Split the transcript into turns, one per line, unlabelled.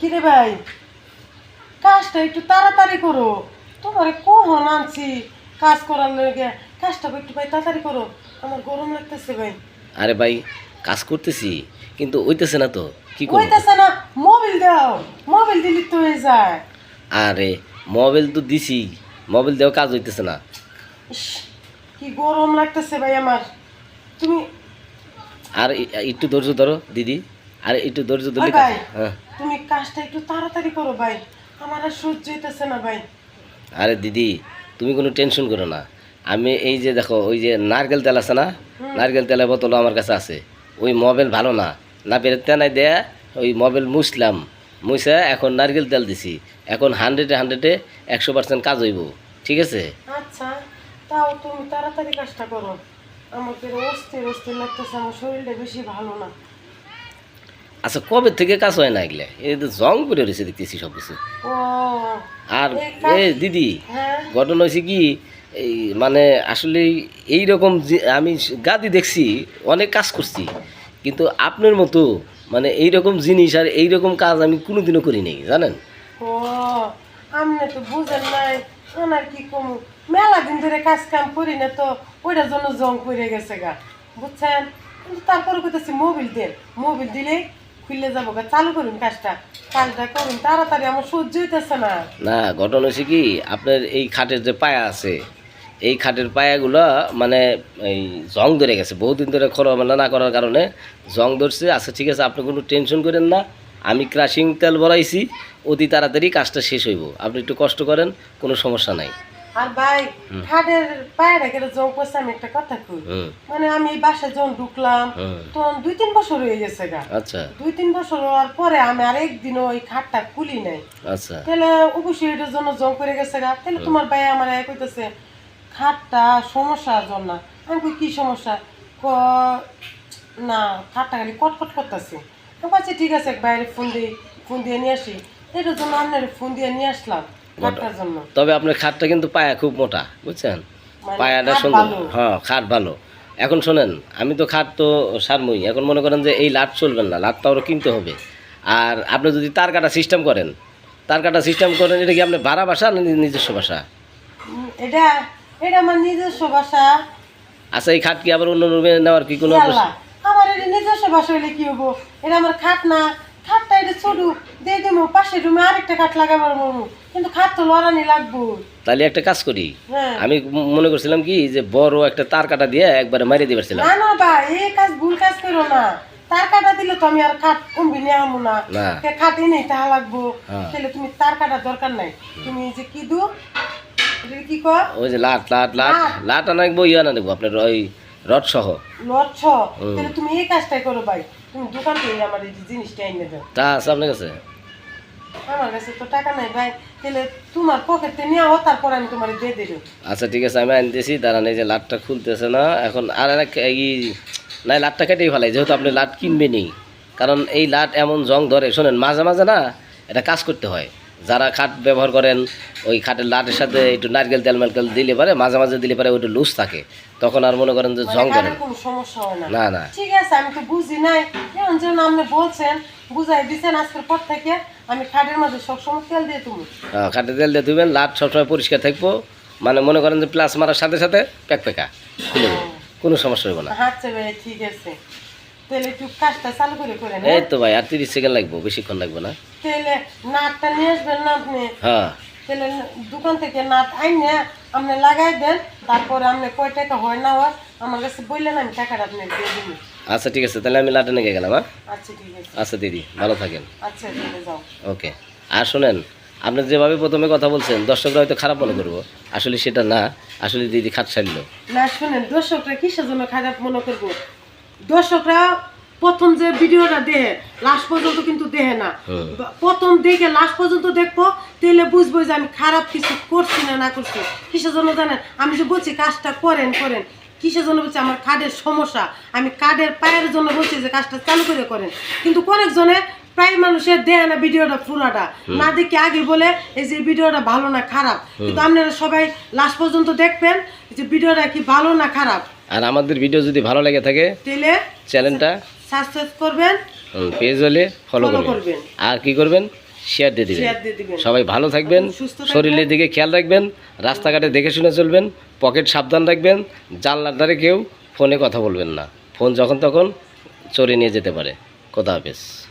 কিরে ভাই? কাজটা একটু তাড়াতাড়ি করো। তোমারে কখন আনছি? কাজ করার লেগে কাজটা একটু ভাই তাড়াতাড়ি করো। আমার গরম লাগতেছে ভাই।
আরে ভাই কাজ করতেছি কিন্তু ওইতেছে না তো। কি করব?
হইতেছে না মোবিল দাও। মোবিল দিলি তো হয়ে যায়।
আরে মোবাইল তো দিছি। মোবাইল দেওয়া কাজ হইতেছে না।
কি গরম লাগতেছে ভাই আমার। তুমি
আর একটু ধৈর্য ধরো দিদি। আর একটু ধৈর্য
ভাই।
হ্যাঁ।
তুমি কাজটা একটু তাড়াতাড়ি করো ভাই। আমার আর সহ্য হইতেছে না ভাই।
আরে দিদি তুমি কোনো টেনশন করো না। আমি এই যে দেখো ওই যে নারকেল তেল আছে না নারকেল তেলের বোতল আমার কাছে আছে। ওই মোবাইল ভালো না। না পেরে তেনাই দেয়া ওই মোবাইল মুছলাম। মুছে এখন নারকেল তেল দিছি। এখন হান্ড্রেডে হান্ড্রেডে একশো পার্সেন্ট কাজ হইব। ঠিক আছে?
আচ্ছা তাও তুমি তাড়াতাড়ি কাজটা করো। আমাকে অস্থির অস্থির লাগতেছে আমার শরীরটা বেশি ভালো না।
আচ্ছা কবে থেকে কাজ হয় না এগুলো? এই তো জং করে রয়েছে দেখতেছি সব কিছু
ও
আর
এই
এ দিদি
হ্যাঁ।
ঘটনা হয়েছে কি এই মানে আসলে এই রকম আমি গাদি দেখছি অনেক কাজ করছি কিন্তু আপনার মতো মানে এই রকম জিনিস আর এই রকম কাজ আমি কোনোদিনও করি নাই জানেন?
ও আমনে তো বুঝেন নাই ওনার কি কম? মেলা দিন ধরে কাজ কাম করি না তো ওইটার জন্য জং করে গেছে গা বুঝছেন? তারপরে কইতেছি মোবিল দেন মোবিল দিলে খুললে যাব চালু করুন কাজটা। কাজটা করুন, তাড়াতাড়ি, আমার সহ্য হইতেছে না।
না, ঘটনা হয়েছে কি, আপনার এই খাটের যে পায়া আছে, এই খাটের পায়াগুলো মানে এই জং ধরে গেছে, বহুদিন ধরে খোলা না করার কারণে জং ধরছে। আচ্ছা ঠিক আছে, আপনি কোনো টেনশন করেন না, আমি ক্রাশিং তেল ভরাইছি, অতি তাড়াতাড়ি কাজটা শেষ হইব। আপনি একটু কষ্ট করেন, কোনো সমস্যা নাই।
আর ভাই খাটের পায়রা গেলে জং পড়ছে আমি একটা কথা কই। মানে আমি এই বাসায় যখন ঢুকলাম তখন দুই তিন বছর হয়ে গেছে গা।
আচ্ছা।
দুই তিন বছর হওয়ার পরে আমি আর একদিনও ওই খাটটা খুলি নাই।
আচ্ছা।
তাহলে অবশ্যই এটার জন্য জং করে গেছে গা। তাহলে তোমার ভাই আমার কইতেছে খাটটা সমস্যার জন্য। আমি কই কি সমস্যা? ক না খাটটা খালি কটকট করতেছে। আমি ঠিক আছে বাইরে ফোন দিয়ে ফোন দিয়ে নিয়ে আসি। এটার জন্য আপনার ফোন দিয়ে নিয়ে আসলাম।
তবে আপনার খাটটা কিন্তু পায়া খুব মোটা বুঝছেন?
মানে
পায়াটা সুন্দর। হ্যাঁ খাট ভালো। এখন শোনেন আমি তো খাট তো সারমই। এখন মনে করেন যে এই লাট চলবেন না লাটটা আরও কিনতে হবে। আর আপনি যদি তার কাটা সিস্টেম করেন তার কাটা সিস্টেম করেন এটা কি আপনি ভাড়া বাসা না নিজস্ব বাসা?
এটা এটা আমার নিজস্ব বাসা।
আচ্ছা এই খাট কি আবার অন্য রুমে নেওয়ার কি কোনো
আমার এটা নিজস্ব বাসা হইলে কি হব? এটা আমার খাট না। খাটটা এটা ছোট। দিয়ে পাশের রুমে আরেকটা খাট লাগাবার মরমু কিন্তু খাট তো লড়ানি লাগবো।
তাহলে একটা কাজ করি।
হ্যাঁ।
আমি মনে করছিলাম কি যে বড় একটা তার কাটা দিয়ে একবারে মারিয়ে
না না ভাই এই কাজ ভুল কাজ করো না। তার কাটা দিলে তো আমি আর খাট কমবি নিয়ে আমু না।
না।
কে খাট এনেই তাহা লাগবো।
হ্যাঁ।
তাহলে তুমি তার কাটার দরকার নাই। তুমি এই যে কি দু এটা কি কর
ওই যে লাট লাট লাট।
লাট।
লাট আনা দেখব ইয়ে আনা দেখব আপনার ওই রড সহ।
লড়ছ
হুম।
তাহলে তুমি এই কাজটাই করো ভাই। তুমি দোকান থেকে আমার এই জিনিসটা এনে দাও।
তা আছে আপনার কাছে?
আমার কাছে তো টাকা নাই ভাই তাহলে তোমার পকেটে নিয়ে আও তারপর আমি তোমার দিয়ে দেব।
আচ্ছা ঠিক আছে আমি আনতেছি দাঁড়ান এই যে লাটটা খুলতেছে না এখন আর এই না লাটটা কেটেই ফেলাই যেহেতু আপনি লাট কিনবেনই কারণ এই লাট এমন জং ধরে শোনেন মাঝে মাঝে না এটা কাজ করতে হয়। যারা খাট ব্যবহার করেন ওই খাটের লাটের সাথে একটু নারকেল তেল মেলকেল দিলে পারে মাঝে মাঝে দিলে পারে ওইটা লুজ থাকে। তখন আর মনে করেন যে জং
মানে
ধরে
সমস্যা হয় না।
না
ঠিক আছে আমি তো বুঝি নাই। যেমন যেমন আপনি বলছেন বুঝাই দিছেন আজকের পর থেকে আমি খাটের মাঝে সবসময় তেল দিয়ে তুমি
খাটে তেল দিয়ে ধুবেন লাট সবসময় পরিষ্কার থাকব। মানে মনে করেন যে প্লাস মারার সাথে সাথে প্যাক প্যাকা খুলে কোনো সমস্যা হবে না।
আচ্ছা ভাই ঠিক আছে। একটু কাজটা চালু করে করেন
এই তো ভাই আর তিরিশ সেকেন্ড লাগবো বেশিক্ষণ লাগবে না।
নাটটা নিয়ে আসবেন না আপনি?
হ্যাঁ।
তাহলে দোকান থেকে নাট আইনে আপনি লাগাই দেন তারপরে আপনি কয় টাকা হয় না হয় আমার কাছে বললেন আমি টাকাটা আপনি দিয়ে দিন
আচ্ছা ঠিক আছে তাহলে আমি লাটে নিয়ে গেলাম হ্যাঁ?
আচ্ছা
আচ্ছা দিদি ভালো থাকেন।
আচ্ছা
ওকে। আর শোনেন আপনি যেভাবে প্রথমে কথা বলছেন দর্শকরা হয়তো খারাপ মনে করব। আসলে সেটা না আসলে দিদি খাট সারলো
না শুনেন দর্শকরা কিসের জন্য খারাপ মনে করব? দর্শকরা প্রথম যে ভিডিওটা দেহে লাস্ট পর্যন্ত কিন্তু দেহে না। প্রথম দেখে লাস্ট পর্যন্ত দেখব তাহলে বুঝব যে আমি খারাপ কিছু করছি না না করছি। কিসের জন্য জানেন? আমি যে বলছি কাজটা করেন করেন। কিসের জন্য বলছে? আমার কার্ডের সমস্যা। আমি কার্ডের পায়ের জন্য বলছি যে কাজটা চালু করে করেন। কিন্তু কয়েকজনে প্রায় মানুষের দেয় না ভিডিওটা পুরাটা। না দেখে আগে বলে এই যে ভিডিওটা ভালো না খারাপ? কিন্তু আপনারা সবাই লাস্ট পর্যন্ত দেখবেন যে ভিডিওটা কি ভালো না খারাপ।
আর আমাদের ভিডিও যদি ভালো লেগে থাকে
তাহলে
চ্যানেলটা
সাবস্ক্রাইব করবেন
পেজ হলে ফলো করবেন। আর কি করবেন? শেয়ার দিয়ে দিবেন। সবাই ভালো থাকবেন। শরীরের দিকে খেয়াল রাখবেন রাস্তাঘাটে দেখে শুনে চলবেন। পকেট সাবধান রাখবেন, জানলার দ্বারে কেউ ফোনে কথা বলবেন না। ফোন যখন তখন চোরে নিয়ে যেতে পারে। কথা হাফেজ।